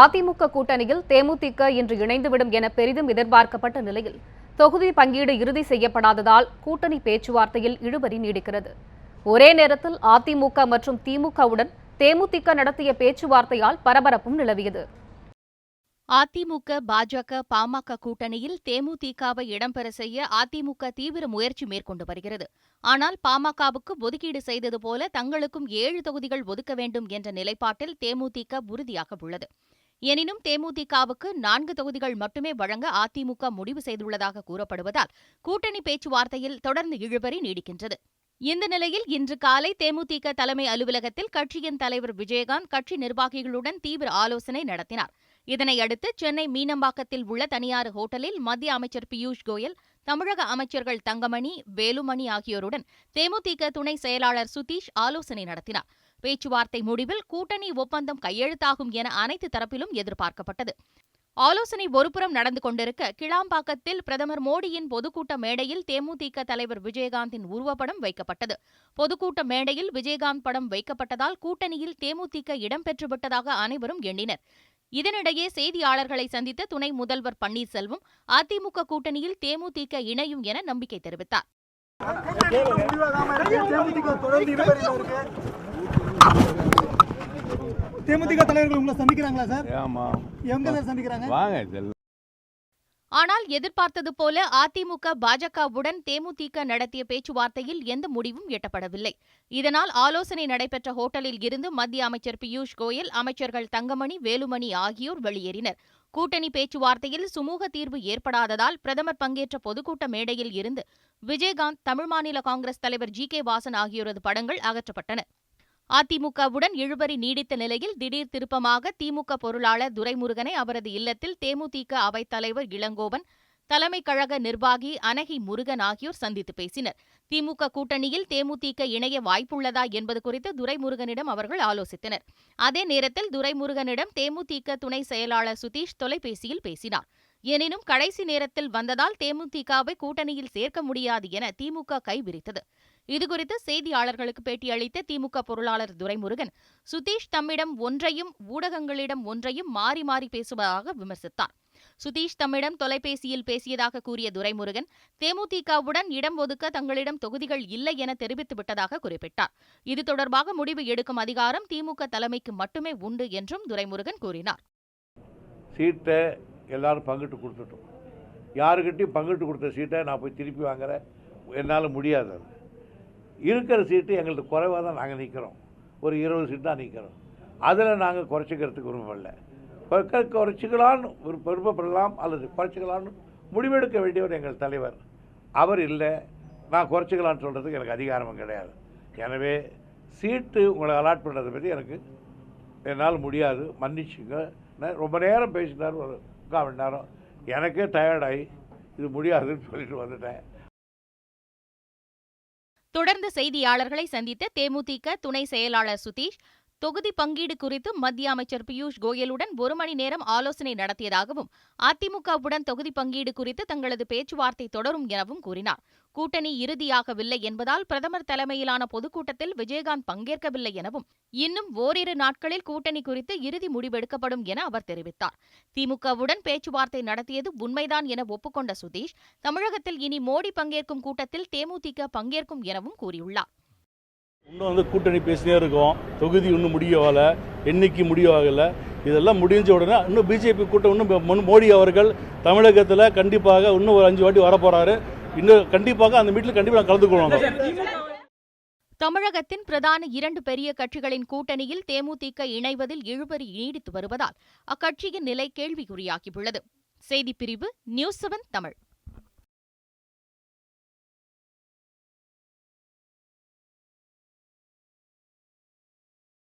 அதிமுக கூட்டணியில் தேமுதிக இன்று இணைந்துவிடும் என பெரிதும் எதிர்பார்க்கப்பட்ட நிலையில் தொகுதி பங்கீடு இறுதி செய்யப்படாததால் கூட்டணி பேச்சுவார்த்தையில் இழுபறி நீடிக்கிறது. ஒரே நேரத்தில் அதிமுக மற்றும் திமுகவுடன் தேமுதிக நடத்திய பேச்சுவார்த்தையால் பரபரப்பும் நிலவியது. அதிமுக பாஜக பாமக கூட்டணியில் தேமுதிகவை இடம்பெற செய்ய அதிமுக தீவிர முயற்சி மேற்கொண்டு வருகிறது. ஆனால் பாமகவுக்கு ஒதுக்கீடு செய்தது போல தங்களுக்கும் ஏழு தொகுதிகள் ஒதுக்க வேண்டும் என்ற நிலைப்பாட்டில் தேமுதிக உறுதியாக உள்ளது எனினும் தேமுதிகவுக்கு நான்கு தொகுதிகள் மட்டுமே வழங்க அதிமுக முடிவு செய்துள்ளதாக கூறப்படுவதால் கூட்டணி பேச்சுவார்த்தையில் தொடர்ந்து இழுபறி நீடிக்கின்றது. இந்த நிலையில் இன்று காலை தேமுதிக தலைமை அலுவலகத்தில் கட்சியின் தலைவர் விஜயகாந்த் கட்சி நிர்வாகிகளுடன் தீவிர ஆலோசனை நடத்தினார். இதனையடுத்து சென்னை மீனம்பாக்கத்தில் உள்ள தனியார் ஹோட்டலில் மத்திய அமைச்சர் பியூஷ் கோயல் தமிழக அமைச்சர்கள் தங்கமணி வேலுமணி ஆகியோருடன் தேமுதிக துணை செயலாளர் சுதீஷ் ஆலோசனை நடத்தினார். பேச்சுவார்த்தை முடிவில் கூட்டணி ஒப்பந்தம் கையெழுத்தாகும் என அனைத்து தரப்பிலும் எதிர்பார்க்கப்பட்டது. ஆலோசனை ஒருபுறம் நடந்து கொண்டிருக்க கிளாம்பாக்கத்தில் பிரதமர் மோடியின் பொதுக்கூட்ட மேடையில் தேமுதிக தலைவர் விஜயகாந்தின் உருவப்படம் வைக்கப்பட்டது. பொதுக்கூட்ட மேடையில் விஜயகாந்த் படம் வைக்கப்பட்டதால் கூட்டணியில் தேமுதிக இடம்பெற்றுவிட்டதாக அனைவரும் எண்ணினர். இதனிடையே செய்தியாளர்களை சந்தித்த துணை முதல்வர் பன்னீர்செல்வம் அதிமுக கூட்டணியில் தேமுதிக இணையும் என நம்பிக்கை தெரிவித்தார். தேமுதிக தலைவர்கள் உங்களை சந்திக்கிறாங்களா சார்? ஆமா எங்க சார் சந்திக்கிறாங்க? வாங்க ஆனால் எதிர்பார்த்தது போல அதிமுக பாஜகவுடன் தேமுதிக நடத்திய பேச்சுவார்த்தையில் எந்த முடிவும் எட்டப்படவில்லை. இதனால் ஆலோசனை நடைபெற்ற ஹோட்டலில் இருந்து மத்திய அமைச்சர் பியூஷ் கோயல் அமைச்சர்கள் தங்கமணி வேலுமணி ஆகியோர் வெளியேறினர். கூட்டணி பேச்சுவார்த்தையில் சுமூக தீர்வு ஏற்படாததால் பிரதமர் பங்கேற்ற பொதுக்கூட்ட மேடையில் இருந்து விஜயகாந்த் தமிழ் மாநில காங்கிரஸ் தலைவர் ஜி கே வாசன் ஆகியோரது படங்கள் அகற்றப்பட்டன. அதிமுகவுடன் இழுபறி நீடித்த நிலையில் திடீர் திருப்பமாக திமுக பொருளாளர் துரைமுருகனை அவரது இல்லத்தில் தேமுதிக அவைத்தலைவர் இளங்கோவன் தலைமை கழக நிர்வாகி அனகி முருகன் ஆகியோர் சந்தித்து பேசினர். திமுக கூட்டணியில் தேமுதிக இணைய வாய்ப்புள்ளதா என்பது குறித்து துரைமுருகனிடம் அவர்கள் ஆலோசித்தனர். அதே நேரத்தில் துரைமுருகனிடம் தேமுதிக துணை செயலாளர் சுதீஷ் தொலைபேசியில் பேசினார். எனினும் கடைசி நேரத்தில் வந்ததால் தேமுதிகவை கூட்டணியில் சேர்க்க முடியாது என திமுக கைவிரித்தது இதுகுறித்து செய்தியாளர்களுக்கு பேட்டியளித்த திமுக பொருளாளர் துரைமுருகன் சுதீஷ் தம்மிடம் ஒன்றையும் ஊடகங்களிடம் ஒன்றையும் மாறி மாறி பேசுவதாக விமர்சித்தார். சுதீஷ் தம்மிடம் தொலைபேசியில் பேசியதாக கூறிய துரைமுருகன் தேமுதிகவுடன் இடம் ஒதுக்க தங்களிடம் தொகுதிகள் இல்லை என தெரிவித்து விட்டதாக குறிப்பிட்டார். இது தொடர்பாக முடிவு எடுக்கும் அதிகாரம் திமுக தலைமைக்கு மட்டுமே உண்டு என்றும் துரைமுருகன் கூறினார். சீட்டை எல்லாரும் பங்கிட்டு கொடுத்துட்டோம். யாருக்கிட்டையும் பங்கிட்டு கொடுத்த சீட்டை நான் போய் திருப்பி வாங்குற என்னால் முடியாது அது. இருக்கிற சீட்டு எங்கள்கிட்ட குறைவாக தான் நாங்கள் நிற்கிறோம் ஒரு இருபது சீட்டு தான் நிற்கிறோம் அதில் நாங்கள் குறைச்சிக்கிறதுக்கு விரும்பல குறைக்க குறைச்சிக்கலான்னு ஒரு விருப்பப்படலாம் அல்லது குறைச்சிக்கலான்னு முடிவெடுக்க வேண்டியவர் எங்கள் தலைவர். அவர் இல்லை நான் குறைச்சிக்கலான்னு சொல்கிறதுக்கு எனக்கு அதிகாரமும் கிடையாது. எனவே சீட்டு உங்களை அலாட் பண்ணுறதை பற்றி எனக்கு என்னால் முடியாது. மன்னிச்சுங்க. நான் ரொம்ப நேரம் பேசினார் ஒரு முக்கால் மணி நேரம். எனக்கே டயர்டாகி இது முடியாதுன்னு சொல்லிட்டு வந்துட்டேன். தொடர்ந்து செய்தியாளர்களை சந்தித்த தேமுதிக துணை செயலாளர் சுதீஷ் தொகுதி பங்கீடு குறித்து மத்திய அமைச்சர் பியூஷ் கோயலுடன் ஒரு மணி நேரம் ஆலோசனை நடத்தியதாகவும் அதிமுகவுடன் தொகுதி பங்கீடு குறித்து தங்களது பேச்சுவார்த்தை தொடரும் எனவும் கூறினார். கூட்டணி இறுதியாகவில்லை என்பதால் பிரதமர் தலைமையிலான பொதுக்கூட்டத்தில் விஜயகாந்த் பங்கேற்கவில்லை எனவும் இன்னும் ஓரிரு நாட்களில் கூட்டணி குறித்து இறுதி முடிவெடுக்கப்படும் என அவர் தெரிவித்தார். திமுகவுடன் பேச்சுவார்த்தை நடத்தியது உண்மைதான் என ஒப்புக்கொண்ட சுதீஷ் தமிழகத்தில் இனி மோடி பங்கேற்கும் கூட்டத்தில் தேமுதிக பங்கேற்கும் எனவும் கூறியுள்ளார். இன்னும் வந்து கூட்டணி பேசினே இருக்கோம். தொகுதி இன்னும் முடியவில்லை எண்ணிக்கை முடியவில்லை இதெல்லாம் முடிஞ்ச உடனே இன்னும் பிஜேபி கூட்டம் இன்னும் மோடி அவர்கள் தமிழகத்தில் கண்டிப்பாக இன்னும் ஒரு அஞ்சு வாட்டி வரப்போறாரு. இன்னும் கண்டிப்பாக அந்த மீட்டில் கண்டிப்பாக நான் கலந்துக்கணும் தமிழகத்தின் பிரதான இரண்டு பெரிய கட்சிகளின் கூட்டணியில் தேமுதிக இணைவதில் இழுபறி நீடித்து வருவதால் அக்கட்சியின் நிலை கேள்விக்குறியாகியுள்ளது. செய்திப்பிரிவு நியூஸ் செவன் தமிழ்.